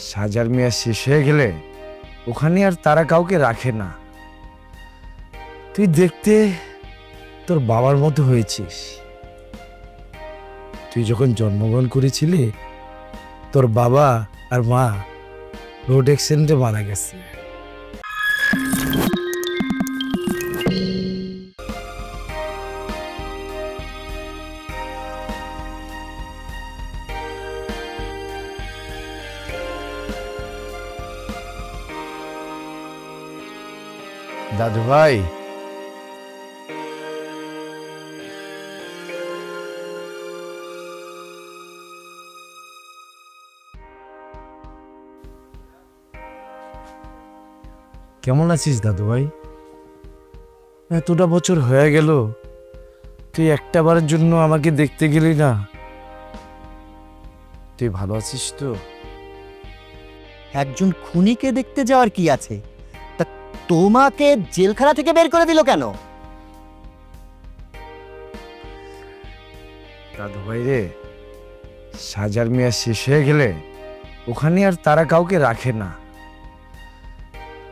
সাজার মেয়া শেষ হয়ে গেলে ওখানে আর তারা কাউকে রাখে না। তুই দেখতে তোর বাবার মতো হয়েছিস। তুই যখন জন্মগ্রহণ করেছিলি, তোর বাবা আর মা রোড অ্যাক্সিডেন্টে মারা গেছে। দাদু ভাই। কেমন আছিস দাদু ভাই? এতটা বছর হয়ে গেল, তুই একটা বারের জন্য আমাকে দেখতে গেলি না। তুই ভালো আছিস তো? একজন খুনিকে দেখতে যাওয়ার কি আছে? তোমাকে জেলখানা থেকে বের করে দিল কেন? দাদু ভাই রে, সাজার মেয়া শেষ হয়ে গেলে ওখানে আর তারা কাউকে রাখে না।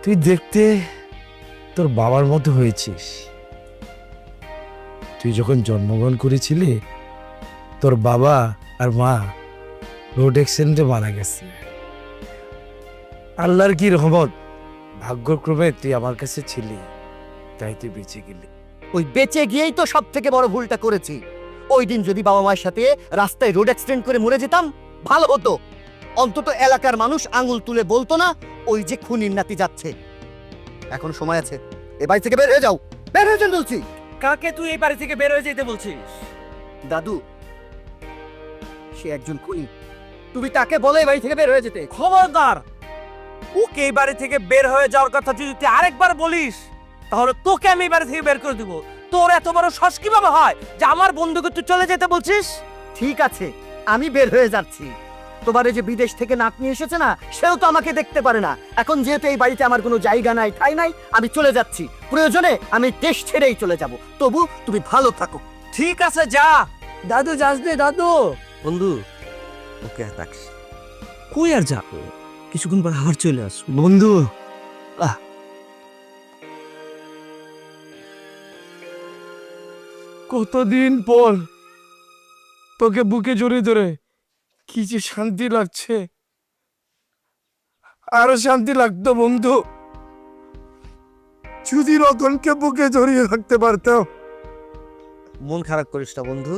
তুই দেখতে তোর বাবার মতো হয়েছিস। তুই যখন জন্মগ্রহণ করেছিলি, তোর বাবা আর মা রোড অ্যাক্সিডেন্টে মারা গেছে। আল্লাহর কি রহমত? ভাগ্যক্রমে তুই আমার কাছে ছিলি তাই তুই বেঁচে গেলি। ওই বেঁচে গিয়েই তো সব থেকে বড় ভুলটা করেছি। ওই দিন যদি বাবা মায়ের সাথে রাস্তায় রোড অ্যাক্সিডেন্ট করে মরে যেতাম ভালো হতো। অন্তত এলাকার মানুষ আঙুল তুলে বলতো না ওই যে খুনির নাতি যাচ্ছে। এখন সময় আছে এ বাড়ি থেকে বের হয়ে যাও। বের হয়ে যান বলছি। কাকে তুই এই বাড়ি থেকে বের হয়ে যেতে বলছিস? দাদু সে একজন খুনি। তুমি তাকে বলে এই বাড়ি থেকে বের হয়ে যেতে। খবরদার! ওকে এই বাড়ি থেকে বের হয়ে যাওয়ার কথা যদি তুই আরেকবার বলিস তাহলে তোকে আমি এই বাড়ি থেকে বের করে দিব। তোর এত বড় শ্বাস কীভাবে হয় যে আমার বন্ধুকে তুই চলে যেতে বলছিস? ঠিক আছে আমি বের হয়ে যাচ্ছি। তোমার এই যে বিদেশ থেকে নাক নিয়ে এসেছে না সেও তো আমাকে দেখতে পারে না। এখন যেহেতু এই বাড়িতে আমার কোনো জায়গা নাই ঠাই নাই আমি চলে যাচ্ছি। প্রয়োজনে আমি দেশ ছেড়েই চলে যাব। তবু তুমি ভালো থাকো। ঠিক আছে যা। দাদু যাস দে দাদু। বন্ধু ওকে কই আর যা? কিছুক্ষণ পর আবার চলে আস। বন্ধু কতদিন পর তোকে বুকে জড়িয়ে ধরে কি যে শান্তি লাগছে। আরও শান্তি লাগতো বন্ধু। যদি রতনকে বুকে জড়িয়ে রাখতে পারতাম মন খারাপ করিস না বন্ধু।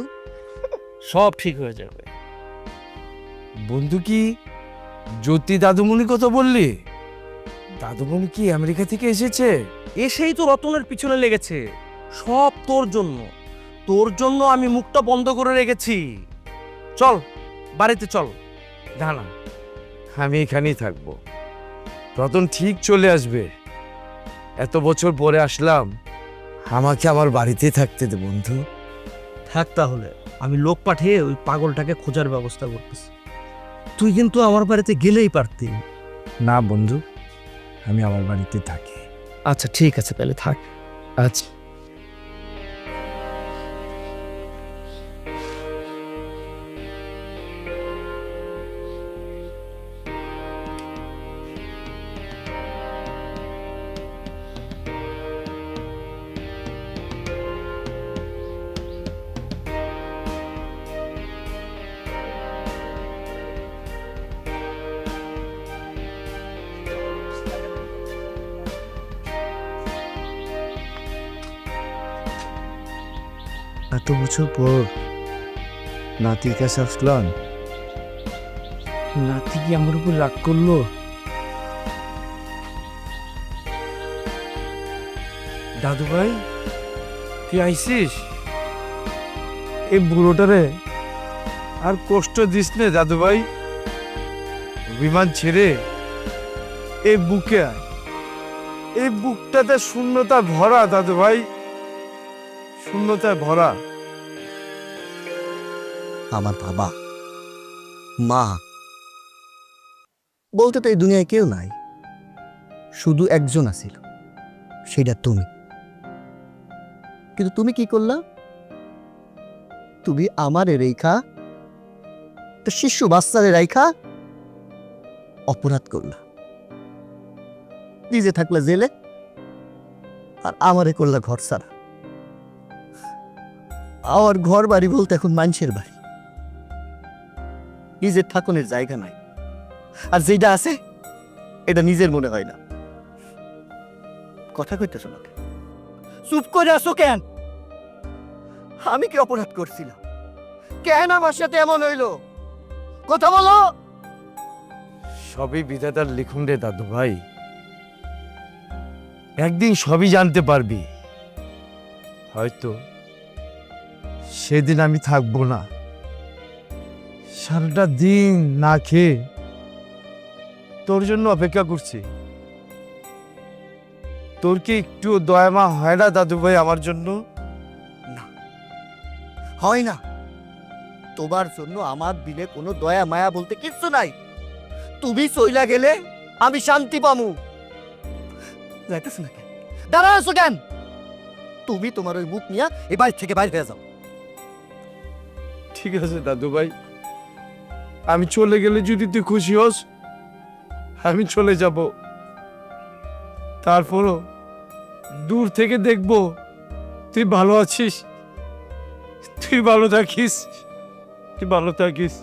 সব ঠিক হয়ে যাবে। বন্ধু কি জ্যোতি দাদুমণি কথা বললি? দাদুমণি কি আমেরিকা থেকে এসেছে? এসেই তো রতনের পিছনে লেগেছে। সব তোর জন্য। তোর জন্য আমি মুখটা বন্ধ করে রেখেছি। চল বাড়িতে চল। না না। আমি এখানেই থাকব। রতন ঠিক চলে আসবে। এত বছর পরে আসলাম। আমাকে আমার বাড়িতে থাকতে দে বন্ধু। থাক তাহলে। আমি লোক পাঠিয়ে ওই পাগলটাকে খোঁজার ব্যবস্থা করতেছি। তুই কিন্তু আমার বাড়িতে গেলেই পারতি। না বন্ধু আমি আমার বাড়িতে থাকি। আচ্ছা ঠিক আছে তাহলে থাক। আচ্ছা এত বছর পর নাতির কাছে আসলাম। নাতি কি আমার উপর রাগ করল? দাদু ভাই তুই আইসিস? এই বুড়োটারে আর কষ্ট দিস নে দাদু ভাই বিমান ছেড়ে এই বুকে এই বুকটাতে শূন্যতা ভরা দাদু ভাই শূন্যতায় ভরা। আমার বাবা, মা। বলতে তো এই দুনিয়ায় কেউ নাই, শুধু একজন আছিল, সেটা তুমি। কিন্তু তুমি কি করলা? তুমি আমার রেখা তো শিশু বাচ্চারে রেখা অপরাধ করলা। নিজে থাকলে জেলে, আর আমারে করলা ঘর সারা আমার ঘর বাড়ি বলতে এখন মানুষের বাড়ি। নিজের থাকনের জায়গা নাই। আর যেটা আছে, এটা নিজের মনে হয় না। কথা কইতেছ না চুপ করে আসো কেন? আমি কি অপরাধ করছিলাম? কেন আমার সাথে এমন হইল? কথা বলো। সবই বিধাতার লিখুন রে দাদু ভাই। একদিন সবই জানতে পারবি। হয়তো সেদিন আমি থাকব না। সারাটা দিন না খেয়ে তোর জন্য অপেক্ষা করছি। তোর কি একটু দয়ামা হয় না, দাদু ভাই আমার জন্য? না। হয় না। তোমার জন্য আমার দিলে কোনো দয়া, মায়া বলতে কিচ্ছু নাই। তুমি চইলা গেলে আমি শান্তি পামু। যাইতেছ না কেন দাঁড়া আছো কেন? তুমি তোমার ওই মুখ নিয়ে এ বাড়ি থেকে বাইরে হয়ে যাও। ঠিক আছে, দাদু ভাই। আমি চলে গেলে যদি তুই খুশি হোস, আমি চলে যাব। তারপরও দূর থেকে দেখব তুই ভালো আছিস, তুই ভালো থাকিস, তুই ভালো থাকিস।